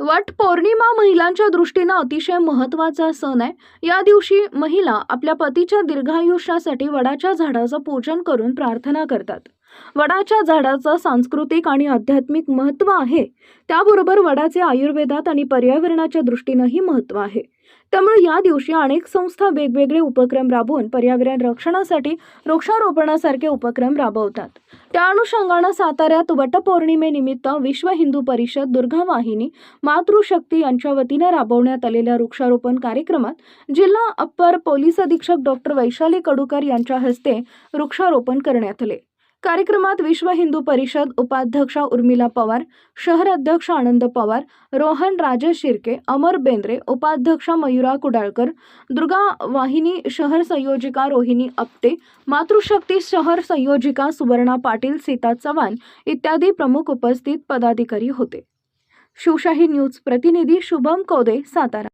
वट पौर्णिमा महिलांच्या दृष्टीनं अतिशय महत्त्वाचा सण आहे. या दिवशी महिला आपल्या पतीच्या दीर्घायुष्यासाठी वडाच्या झाडाचं पूजन करून प्रार्थना करतात. वडाच्या झाडाचं सांस्कृतिक आणि आध्यात्मिक महत्त्व आहे. त्याबरोबर वडाचे आयुर्वेदात आणि पर्यावरणाच्या दृष्टीनंही महत्त्व आहे. त्यामुळे या दिवशी अनेक संस्था वेगवेगळे उपक्रम राबवून पर्यावरण रक्षणासाठी वृक्षारोपणासारखे उपक्रम राबवतात. त्या अनुषंगानं साताऱ्यात वटपौर्णिमेनिमित्त विश्व हिंदू परिषद दुर्गा वाहिनी मातृशक्ती यांच्या वतीनं राबवण्यात आलेल्या वृक्षारोपण कार्यक्रमात जिल्हा अप्पर पोलीस अधीक्षक डॉक्टर वैशाली कडूकर यांच्या हस्ते वृक्षारोपण करण्यात आले. कार्यक्रमात विश्व हिंदू परिषद उपाध्यक्षा उर्मिला पवार शहर अध्यक्ष आनंद पवार रोहन राजेश शिर्के अमर बेंद्रे उपाध्यक्ष मयुरा कुडाळकर दुर्गा वाहिनी शहर संयोजिका रोहिणी आपटे मातृशक्ती शहर संयोजिका सुवर्णा पाटील सीता चव्हाण इत्यादी प्रमुख उपस्थित पदाधिकारी होते. शिवशाही न्यूज प्रतिनिधी शुभम कोदे सातारा.